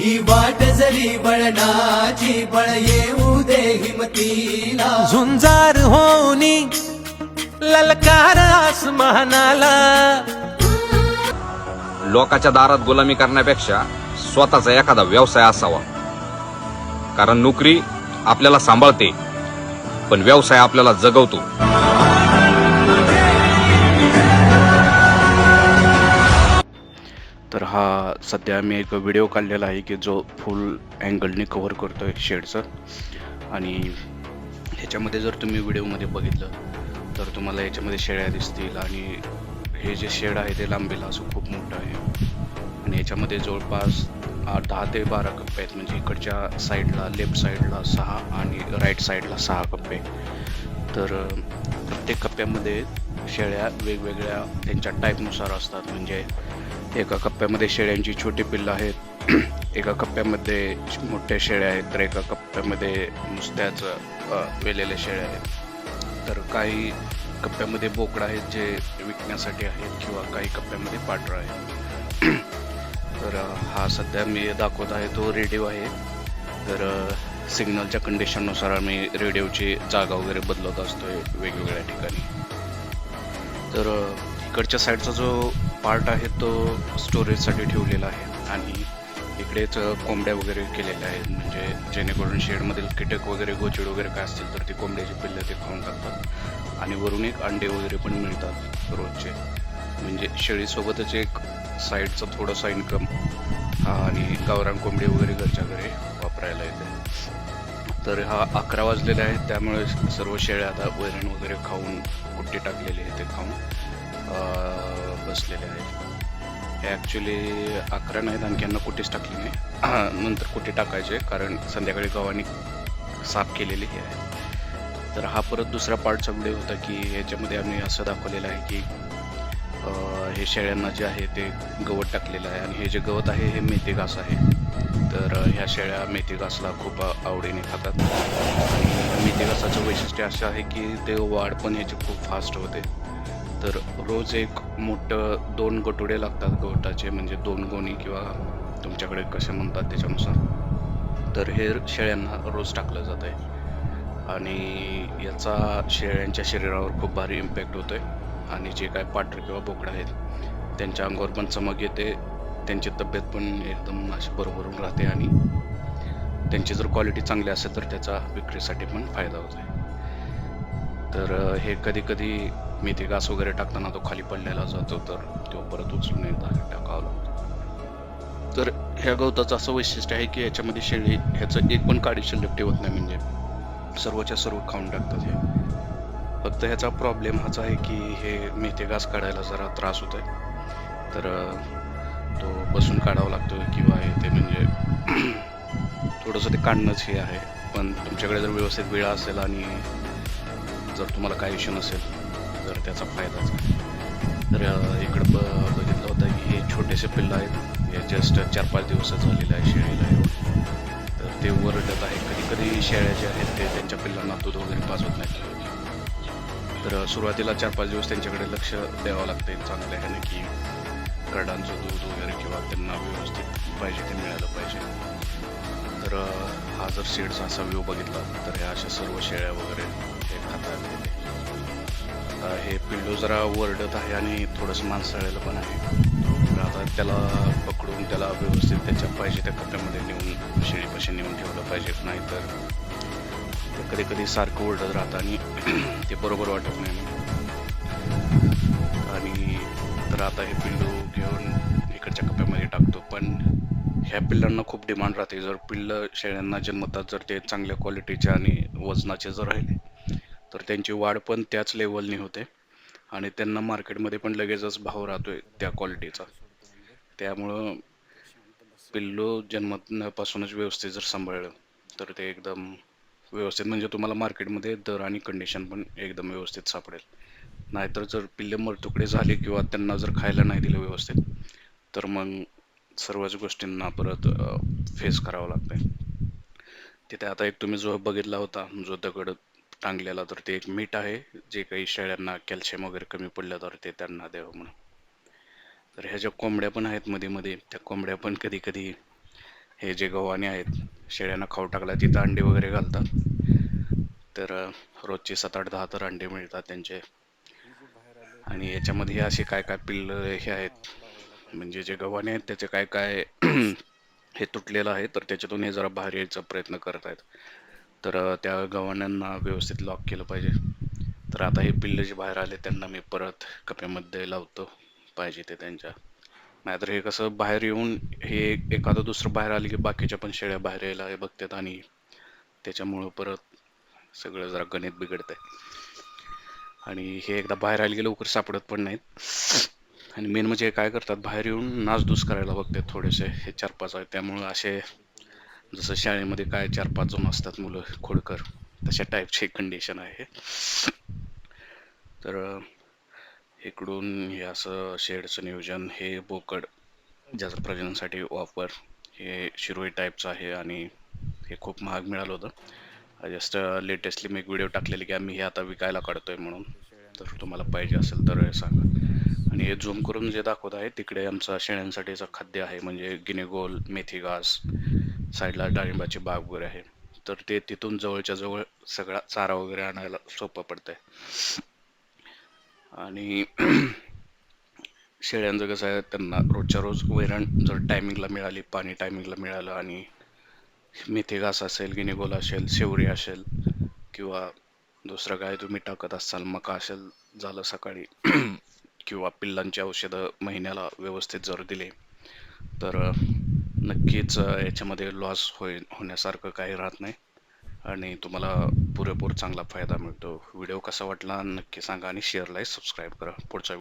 ही वाट जरी बळणाची बळ येऊ दे हिमतीला. झुंजार होनी ललकार आसमानाला. लोकाच्या दारात गुलामी करण्यापेक्षा स्वतःचा एखादा व्यवसाय असावा. कारण नोकरी आपल्याला सांभाळते पण व्यवसाय आपल्याला जगवतो. हा सध्या मी एक व्हिडिओ काढलेला आहे की जो फुल अँगलने कव्हर करतो आहे शेडचं आणि ह्याच्यामध्ये जर तुम्ही व्हिडिओमध्ये बघितलं तर तुम्हाला याच्यामध्ये शेळ्या दिसतील आणि हे जे शेड आहे ते लांबीला असं खूप मोठं आहे. आणि याच्यामध्ये जवळपास दहा ते बारा कप्पे आहेत. म्हणजे इकडच्या साईडला लेफ्ट साईडला सहा आणि राईट साईडला सहा कप्पे. तर प्रत्येक कप्प्यामध्ये शेळ्या वेगवेगळ्या त्यांच्या टाईपनुसार असतात. म्हणजे एका कप्प्यामध्ये शेळ्यांची छोटी पिल्लं आहेत. एका कप्प्यामध्ये मोठ्या शेळ्या आहेत तर एका कप्प्यामध्ये नुसत्याच वेलेल्या शेळ्या आहेत. तर काही कप्प्यामध्ये बोकडं आहेत जे विकण्यासाठी आहेत किंवा काही कप्प्यामध्ये पांढरं आहे तर हा सध्या मी दाखवत आहे तो रेडिओ आहे. तर सिग्नलच्या कंडिशननुसार आम्ही रेडिओची जागा वगैरे बदलत असतोय वेगवेगळ्या ठिकाणी. तर इकडच्या साईडचा जो पार्ट आहे तो स्टोरेजसाठी ठेवलेला आहे आणि इकडेच कोंबड्या वगैरे केलेल्या आहेत. म्हणजे जेणेकरून शेडमधील कीटक वगैरे गोचिड वगैरे काय असतील तर ती कोंबड्याची पिल्लं ते खाऊन टाकतात. आणि वरून एक अंडे वगैरे पण मिळतात रोजचे. म्हणजे शेळीसोबतच एक साईडचं थोडंसं इन्कम आणि गावरान कोंबडी वगैरे घरच्या घरी वापरायला येते. तर हा अकरा वाजलेले आहेत त्यामुळे सर्व शेळ्या आता वैरण वगैरे खाऊन कुट्टी टाकलेली आहे ते खाऊन. बसलेले आहेत. हे ॲक्च्युली अकरा नाहीत आणखी यांना कुठेच टाकले नाही. नंतर कुठे टाकायचे? कारण संध्याकाळी गव्हाने साफ केलेली आहे. तर हा परत दुसरा पार्टचा व्हिडिओ होता की याच्यामध्ये आम्ही असं दाखवलेलं आहे की हे शेळ्यांना जे आहे ते गवत टाकलेलं आहे. आणि हे जे गवत आहे हे मेथी घास आहे. तर ह्या शेळ्या मेथी घासला खूप आवडीने खातात. आणि मेथी घासाचं वैशिष्ट्य असं आहे की ते वाढ पण ह्याची खूप फास्ट होते. तर रोज एक मोठं दोन गटुडे लागतात गवताचे म्हणजे दोन गोणी किंवा तुमच्याकडे कसे म्हणतात त्याच्यानुसार. तर हे शेळ्यांना रोज टाकलं जात आहे. आणि याचा शेळ्यांच्या शरीरावर खूप भारी इम्पॅक्ट होतो आहे आणि जे काय पाटर किंवा बोकडं आहेत त्यांच्या अंगावर पण चमक येते. त्यांची तब्येत पण एकदम अशी बरोबरून राहते आणि त्यांची जर क्वालिटी चांगली असेल तर त्याचा विक्रीसाठी पण फायदा होतो आहे तर हे कधी कधी मेथी घास वगैरे टाकताना तो खाली पडलेला जातो तर तो परत उचलून एकदा टाकावा लागतो. तर ह्या गवताचं असं वैशिष्ट्य आहे की याच्यामध्ये शेळी ह्याचं एक पण काडी शिल्लक ठेवत नाही म्हणजे सर्वच्या सर्व खाऊन टाकतात हे. फक्त ह्याचा प्रॉब्लेम हाच आहे की हे मेथी घास काढायला जरा त्रास होतोय. तर तो बसून काढावा लागतो किंवा हे ते म्हणजे थोडंसं ते काढणंच हे आहे. पण तुमच्याकडे जर व्यवस्थित वेळ असेल आणि जर तुम्हाला काही इश्यू नसेल जर त्याचा फायदाच. तर इकडं ब बघितलं होतं की हे छोटेसे पिल्लं आहेत. हे जस्ट चार पाच दिवस झालेलं आहे शेळीला तर ते वरडत आहे कधी कधी शेळ्या जे आहेत ते त्यांच्या पिल्लांना दूध वगैरे पाजवत नाही तर सुरुवातीला चार पाच दिवस त्यांच्याकडे लक्ष द्यावं लागते चांगल्या ह्याने की करडांचं दूध वगैरे किंवा त्यांना व्यवस्थित पाहिजे ते मिळालं पाहिजे. तर हा जर शेडचा असा व्ह्यू बघितला तर ह्या अशा सर्व शेळ्या वगैरे हे खातात. हे. पिल्लू जरा वरडत आहे आणि थोडंसं माणसाळलेलं पण आहे. आता त्याला पकडून त्याला व्यवस्थित त्याच्या पाहिजे त्या कप्प्यामध्ये नेऊन शेळीपाशी नेऊन ठेवलं पाहिजे. नाही तर कधी कधी सारखं ओरडत राहतं आणि ते बरोबर वाटत नाही आणि तर आता हे पिल्लू घेऊन इकडच्या कप्प्यामध्ये टाकतो. पण ह्या पिल्लांना खूप डिमांड राहते. जर पिल्लं शेळ्यांना जन्मतात जर ते चांगल्या क्वालिटीचे आणि वजनाचे जर राहिले तर त्यांची वाढ पण त्याच लेवलनी होते. आणि त्यांना मार्केटमध्ये पण लगेचच भाव राहतोय त्या क्वालिटीचा त्यामुळं पिल्लू जन्मापासूनच व्यवस्थित जर सांभाळलं तर ते एकदम व्यवस्थित म्हणजे तुम्हाला मार्केटमध्ये दर आणि कंडिशन पण एकदम व्यवस्थित सापडेल. नाहीतर जर पिल्ले मरतुकडे झाले किंवा त्यांना जर खायला नाही दिलं व्यवस्थित तर मग सर्वच गोष्टींना परत फेस करावं लागतंय. तिथे आता एक तुम्ही जो बघितला होता जो दगड टांगलेला तर ते एक मीठ आहे. जे काही शेळ्यांना कॅल्शियम वगैरे कमी पडलं तर ते त्यांना द्यावं म्हणून. तर ह्या ज्या कोंबड्या पण आहेत मध्ये मध्ये त्या कोंबड्या पण कधी कधी हे जे गव्हाणे आहेत शेळ्यांना खाऊ टाकला तिथं अंडे वगैरे घालतात. तर रोजचे सात आठ दहा तर अंडे मिळतात त्यांचे. आणि याच्यामध्ये हे असे काय काय पिल्ल हे आहेत. म्हणजे जे गव्हाणे आहेत त्याचे काय काय हे तुटलेलं आहे तर त्याच्यातून हे जरा बाहेर यायचा प्रयत्न करत आहेत तर त्या गव्हाण्यांना व्यवस्थित लॉक केलं पाहिजे. तर आता हे पिल्ले जे बाहेर आले त्यांना मी परत कप्यामध्ये लावतो पाहिजे ते त्यांच्या. नाहीतर हे कसं बाहेर येऊन हे एखादं दुसरं बाहेर आले की बाकीच्या पण शेळ्या बाहेर यायला हे बघतात आणि त्याच्यामुळं परत सगळं जरा गणित बिघडतंय. आणि हे एकदा बाहेर आले की लवकर सापडत पण नाहीत. आणि मेन म्हणजे काय करतात बाहेर येऊन नासधूस करायला बघतात थोडेसे हे चार पाच आहेत त्यामुळं असे जसं शाळेमध्ये काय चार पाच जण असतात मुलं खोडकर तशा टाईपची कंडिशन आहे. तर इकडून हे असं शेडचं नियोजन हे बोकड ज्याचं प्रजननासाठी वापर हे शिरोई टाईपचं आहे आणि हे खूप महाग मिळालं होतं. जस्ट लेटेस्टली मी एक व्हिडिओ टाकलेली की आम्ही हे आता विकायला काढतोय म्हणून. तर तुम्हाला पाहिजे असेल तर हे सांगा. आणि हे झूम करून जे दाखवत आहे तिकडे आमचं शेळ्यांसाठीचं खाद्य आहे म्हणजे गिनेगोल मेथी घास साईडला डाळिंबाची बाग वगैरे आहे. तर ते तिथून जवळच्या जवळ सगळा चारा वगैरे आणायला सोपं पडतंय. आणि शेळ्यांचं कसं आहे त्यांना रोजच्या रोज वैरण जर टायमिंगला मिळाली पाणी टायमिंगला मिळालं आणि मेथी घास असेल गिनीगोल असेल शेवरी असेल किंवा दुसरं काय तुम्ही टाकत असाल मका असेल झालं सकाळी किंवा पिल्लांची औषधं महिन्याला व्यवस्थित जर दिले तर नक्कीच याच्यामध्ये लॉस होईल होण्यासारखं काही राहत नाही. आणि तुम्हाला पुरेपूर चांगला फायदा मिळतो. व्हिडिओ कसा वाटला नक्की सांगा आणि शेअर लाईक सबस्क्राईब करा. पुढचा